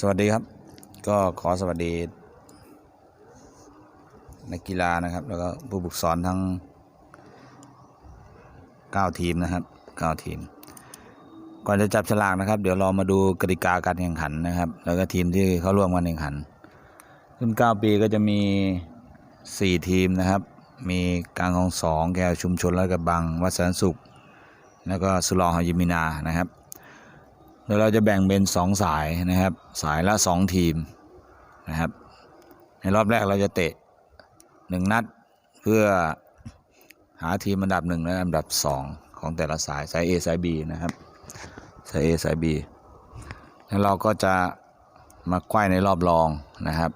สวัสดีครับ ก็ขอสวัสดีนักกีฬานะครับ แล้วก็ผู้ฝึกสอนทั้ง 9 ทีมนะครับ 9 ทีม ก่อนจะจับฉลากนะครับ เดี๋ยวเรามาดูกติกาการแข่งขันนะครับ แล้วก็ทีมที่เข้าร่วมการแข่งขัน รุ่น 9 ปีก็จะมี 4 ทีมนะครับ มีกลางของสองแก้วชุมชนและกระบังวัดสันสุข แล้วก็สุรองหอยิมินานะครับ โดยเราจะแบ่งเป็น2สายนะครับ สายละ 2 ทีมนะครับ ในรอบแรกเราจะเตะ 1 นัดเพื่อหาทีมอันดับ1และอันดับ 2 ของแต่ละสายสาย A สาย B นะครับ สาย A สาย B แล้วเราก็จะมาไขว้ในรอบรองนะครับ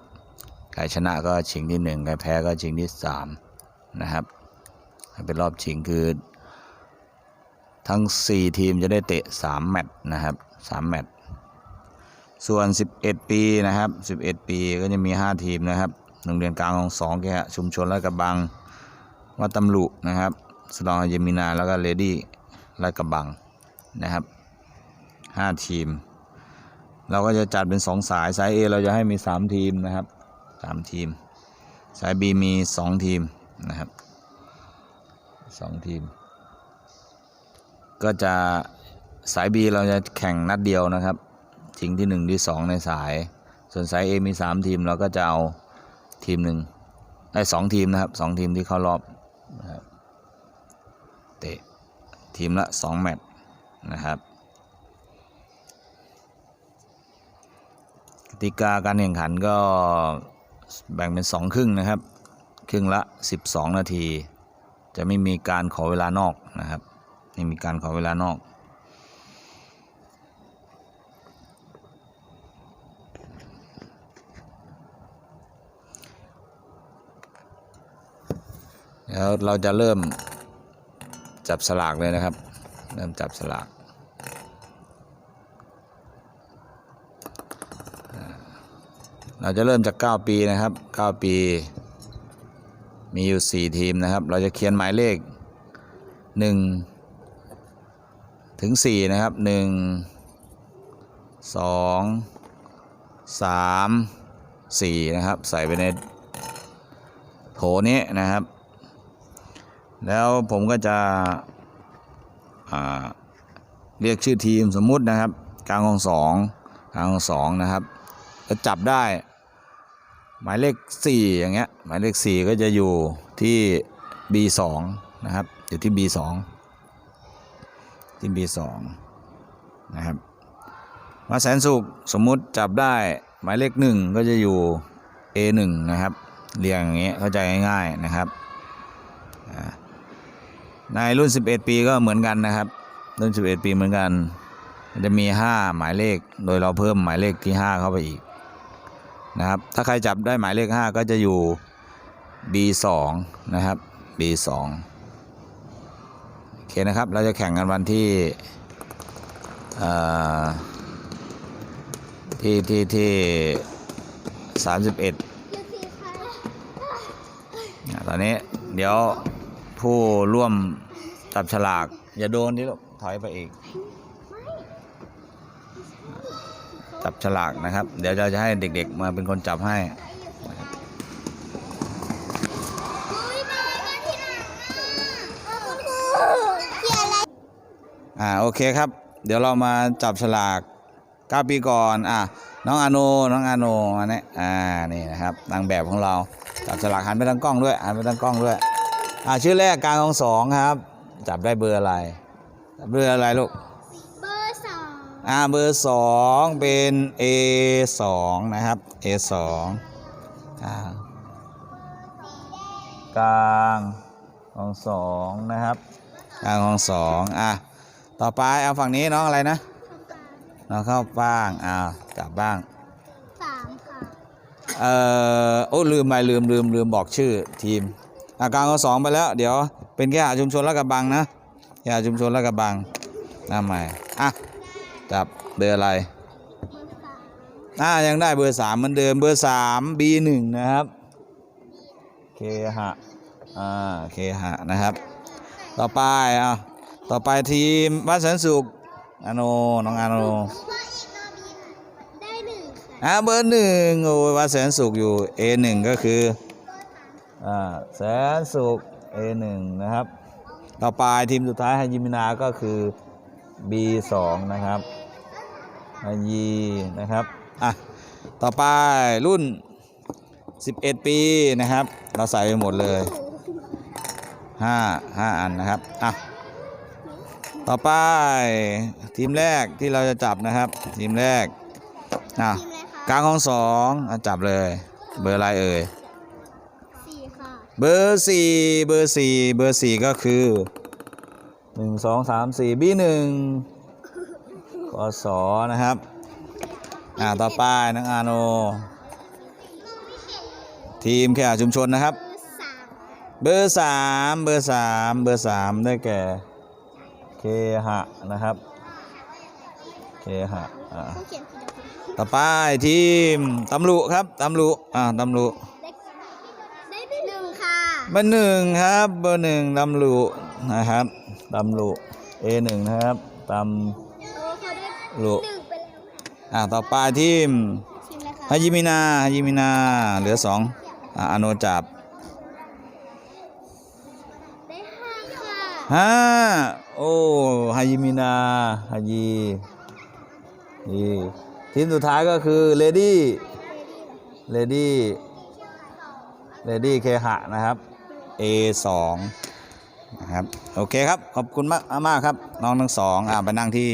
ใครชนะก็ชิงที่1ใครแพ้ก็ชิงที่3นะครับเป็นรอบชิงคือ ทั้ง 4 ทีมจะได้เตะ 3 แมตช์นะครับ3แมตช์ส่วน 11 ปีนะครับ 11 ปีก็จะมี 5 ทีมนะครับโรงเรียนกลางของสองแกะชุมชนและกระบังวัดตำลุนะครับสลองเยมินาแล้วก็เลดี้และกระบังนะครับ 5 ทีม เราก็จะจัดเป็น 2 สายสาย A เราจะให้มี 3 ทีมนะครับ 3 ทีม สาย B มี 2 ทีมนะครับ 2 ทีม ก็จะสาย B เราจะแข่งนัดเดียวนะครับชิงที่ 1 ที่ 2 ในสาย ส่วนสาย A มี 3 ทีมเราก็จะเอาทีมหนึ่งไอ้สองทีมนะครับสองทีมที่เข้ารอบนะครับเตะทีมละ 2 แมตช์นะครับกติกาการแข่งขันก็แบ่งเป็น 2 ครึ่งนะครับ ครึ่งละ 12 นาที จะไม่มีการขอเวลานอกนะครับ ไม่มีการขอเวลานอกแล้วเราจะเริ่มจับสลากเลยนะครับ เริ่มจับสลากเราจะเริ่มจาก 9 ปีนะครับ 9 ปี มีอยู่ 4 ทีมนะครับ เราจะเขียนหมายเลข 1 ถึง 4 นะครับ 1 2 3 4 นะครับ ใส่ไปในโถนี้นะครับ แล้วผมก็จะเรียกชื่อทีมสมมุตินะครับ กลางของสองกลางของสองนะครับจะจับได้ หมายเลขสี่อย่างเงี้ยหมายเลขสี่ก็จะอยู่ที่ B2 นะครับ อยู่ที่ B2 ที่ B2 นะครับมาแสนสุขสมมุติจับได้หมายเลขหนึ่งก็จะอยู่ A1 นะครับเรียงอย่างเงี้ยเข้าใจง่ายๆนะครับในรุ่น 11 ปีก็เหมือนกันนะครับ รุ่น 11 ปีเหมือนกันจะมี 5 หมายเลขโดยเราเพิ่มหมายเลขที่ 5 เข้าไปอีกนะครับถ้าใครจับได้หมายเลข 5 ก็จะอยู่ B2 นะครับ B2 เคนะครับ เราจะแข่งกันวันที่เอ่ที่ที่ที่31อะตอนนี้เดี๋ยวผู้ร่วมจับฉลาก อย่าโดนดิลูกถอยไปอีก จับฉลากนะครับ เดี๋ยวเราจะให้เด็กๆมาเป็นคนจับให้ อ่าโอเคครับ เดี๋ยวเรามาจับฉลาก9ปีก่อนอะน้องอาโนน้องอาโนอันนี้อ่านี่นะครับนางแบบของเราจับฉลากหันไปทางกล้องด้วยหันไปทางกล้องด้วยอ่าชื่อแรกกลางของสองครับ จับได้เบอร์อะไรจับเบอร์อะไรลูกเบอร์สองอ่าเบอร์สองเป็น A สองนะครับ A สองอ่ากลางของสองนะครับกลางของสองอะ ต่อไปเอาฝั่งนี้น้องอะไรนะน้องเข้าบ้างอ้าวจับบ้างสามค่ะเอ่อโอ้ลืมไปลืมลืมลืมบอกชื่อทีมอากลางของสองไปแล้ว เดี๋ยวเป็นแค่หาชุมชนและกระบังนะแค่หาชุมชนและกระบังหน้าใหม่อะจับเบอร์อะไรเบอร์สามอ่ายังได้เบอร์สามเหมือนเดิมเบอร์สาม B หนึ่งนะครับเคหะอ่าเคหะนะครับ ต่อไปอะ ต่อไปทีมบ้านแสนสุขอาโนน้องอาโนว่าอีกนอบินได้หนึ่งค่ะอ่าเบอร์หนึ่งโอ้ยว่าแสนสุขอยู่ A1 ก็คืออ่าแสนสุข A1 นะครับ ต่อไปทีมสุดท้ายฮายิมินาก็คือ B2 นะครับฮายีนะครับอะต่อไปรุ่น 11 ปีนะครับ เราใส่ไปหมดเลย 5 5 อันนะครับอะ ต่อไปทีมแรกที่เราจะจับนะครับ ทีมแรกอะทีมอะไรคะกลางของสองอะจับเลย เบอร์อะไรเอ่ยสี่ค่ะเบอร์สี่เบอร์สี่เบอร์สี่ก็คือหนึ่งสองสามสี่บีหนึ่งกสนะครับอ่าต่อไปนักอาโน ทีมแข่ชุมชนนะครับ เบอร์สามเบอร์สามเบอร์สามเบอร์สามได้แก่ เคหะนะครับ เคหะอ่าผู้เขียนผิดนะคะต่อไปทีมตำรุครับตำรุอ่าตำรุได้ได้หนึ่งค่ะเบอร์หนึ่งครับเบอร์หนึ่งตำรุนะครับตำรุ A หนึ่งนะครับตโอ้เขาได้ำรุหนึ่งไปแล้วอ่าต่อไปทีมทีมอะไรคะฮายิมินาฮายิมินาเหลือสองอ่าอาโนจับได้ห้าค่ะห้า โอ้ฮายิมินาฮายีนี่ทีมสุดท้ายก็คือเลดี้เลดี้เลดี้เคหะนะครับ A สองนะครับ โอเคครับ ขอบคุณมากมากครับ น้องทั้งสองอ่าไปนั่งที่